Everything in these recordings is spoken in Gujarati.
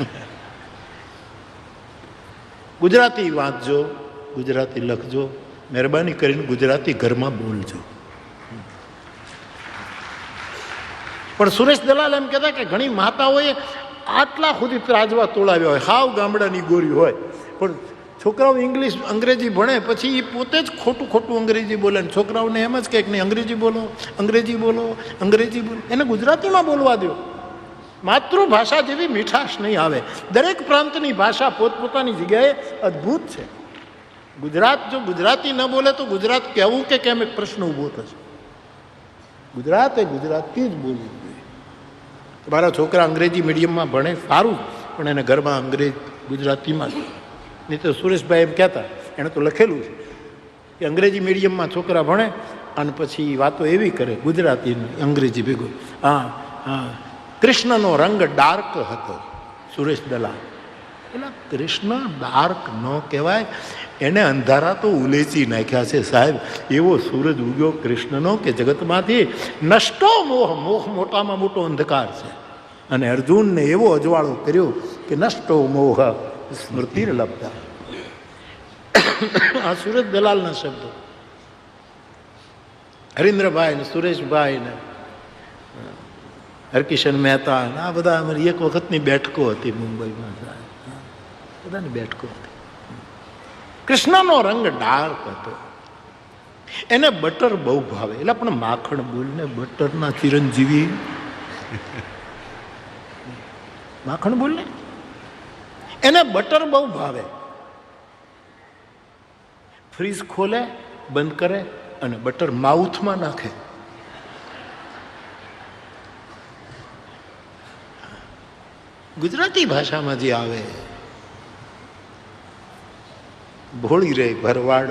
ગુજરાતી વાંચજો ગુજરાતી લખજો મહેરબાની કરીને ગુજરાતી ઘરમાં બોલજો પણ સુરેશ દલાલ એમ કહેતા કે ઘણી માતાઓએ આટલા સુધી ત્રાજવા તોડાવ્યા હોય, હાવ ગામડાની ગોરી હોય. પણ છોકરાઓ ઇંગ્લિશ, અંગ્રેજી ભણે પછી એ પોતે જ ખોટું ખોટું અંગ્રેજી બોલે છોકરાઓને એમ જ કહે કે નહીં, અંગ્રેજી બોલો અંગ્રેજી બોલો અંગ્રેજી બોલો. એને ગુજરાતીમાં બોલવા દો માતૃભાષા જેવી મીઠાશ નહીં આવે. દરેક પ્રાંતની ભાષા પોતપોતાની જગ્યાએ અદ્ભુત છે. ગુજરાત જો ગુજરાતી ન બોલે તો ગુજરાત કહેવું કે કેમ એક પ્રશ્ન ઊભો થશે? ગુજરાત એ ગુજરાતી જ બોલવું જોઈએ. મારા છોકરા અંગ્રેજી મીડિયમમાં ભણે, સારું, પણ એને ઘરમાં અંગ્રેજ ગુજરાતીમાં નહીં તો સુરેશભાઈ એમ કહેતા, એણે તો લખેલું છે કે અંગ્રેજી મીડિયમમાં છોકરા ભણે, અને પછી વાતો એવી કરે ગુજરાતી અંગ્રેજી ભેગું. હા હા. કૃષ્ણનો રંગ ડાર્ક હતો સુરેશ દલાલ. એટલે કૃષ્ણ ડાર્ક ન કહેવાય એને અંધારા તો ઉલેચી નાખ્યા છે સાહેબ. એવો સૂરજ ઉગ્યો કૃષ્ણનો કે જગતમાંથી નષ્ટો મોહ મોહ મોટામાં મોટો અંધકાર છે. અને અર્જુનને એવો અજવાળો કર્યો કે નષ્ટો મોહ સ્મૃતિ લબ્ધા. આ સુરજ દલાલના શબ્દો. હરીન્દ્રભાઈ ને સુરેશભાઈ ને હરકિશન મહેતા આ બધા અમારી એક વખતની બેઠકો હતી મુંબઈમાં બધાની બેઠકો હતી. કૃષ્ણનો રંગ ડાર્ક હતો. એને બટર બહુ ભાવે. એટલે પણ માખણ બોલને બટરના ચિરંજીવી. માખણ બોલને? એને બટર બહુ ભાવે. ફ્રીજ ખોલે, બંધ કરે અને બટર માઉથમાં નાખે. ગુજરાતી ભાષામાં જે આવે ભોળી રે ભરવાડ.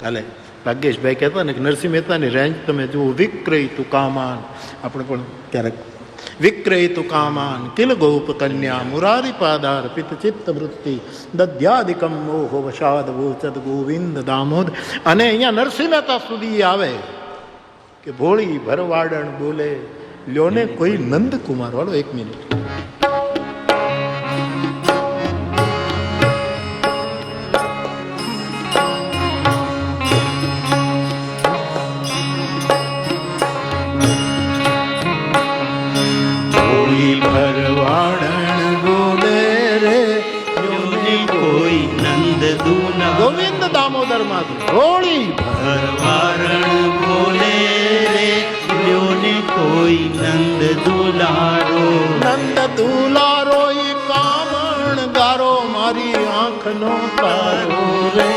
કાલે ભાગ્યેશભાઈ કહેતા ને કે નરસિંહ મહેતાની રેન્જ તમે જુઓ વિક્રય તું કામાન. આપણે પણ ક્યારેક વિક્રય તું કામાન કિલ ગોપ કન્યા મુરારી પાદાર પિત ચિત્ત વૃત્તિ દધ્યાદિકમ મોહ વશાદ વોચદ ગોવિંદ દામોદ. અને અહીંયા નરસિંહ મહેતા સુધી આવે કે ભોળી ભરવાડણ બોલે લ્યોને કોઈ નંદકુમાર વાળો એક મિનિટ. ગોવિંદ દામોદરમાંથી. હોળી ભરવારણ બોલે રે કોઈ નંદ દુલારો. નંદ દુલારો ઈ કામણ ગારો મારી આંખનો તારો. રે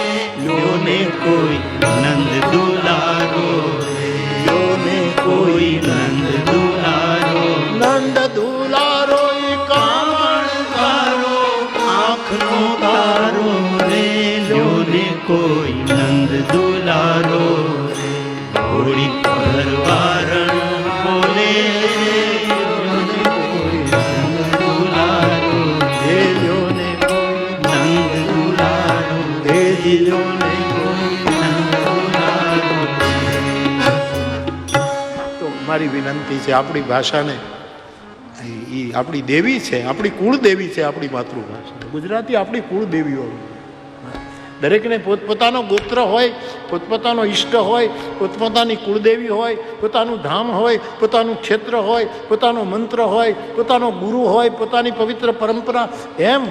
યોને કોઈ દુલારો રે હોળી પરવારણ બોલે મારી વિનંતી છે આપણી ભાષાને, એ આપણી દેવી છે, આપણી કુળદેવી છે આપણી માતૃભાષા. ગુજરાતી આપણી કુળદેવીઓ. દરેકને પોતપોતાનો ગોત્ર હોય, પોતપોતાનો ઈષ્ટ હોય, પોતપોતાની કુળદેવી હોય, પોતાનું ધામ હોય, પોતાનું ક્ષેત્ર હોય, પોતાનો મંત્ર હોય, પોતાનો ગુરુ હોય, પોતાની પવિત્ર પરંપરા, એમ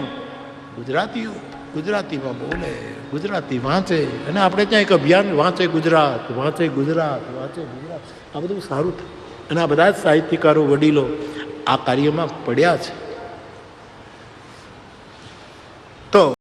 ગુજરાતીઓ ગુજરાતીમાં બોલે, ગુજરાતી વાંચે. અને આપણે ત્યાં એક અભિયાન, વાંચે ગુજરાત વાંચે ગુજરાત વાંચે ગુજરાત. આ બધું સારું થાય. અને આ બધા જ સાહિત્યકારો, વડીલો આ કાર્યમાં પડ્યા છે. તો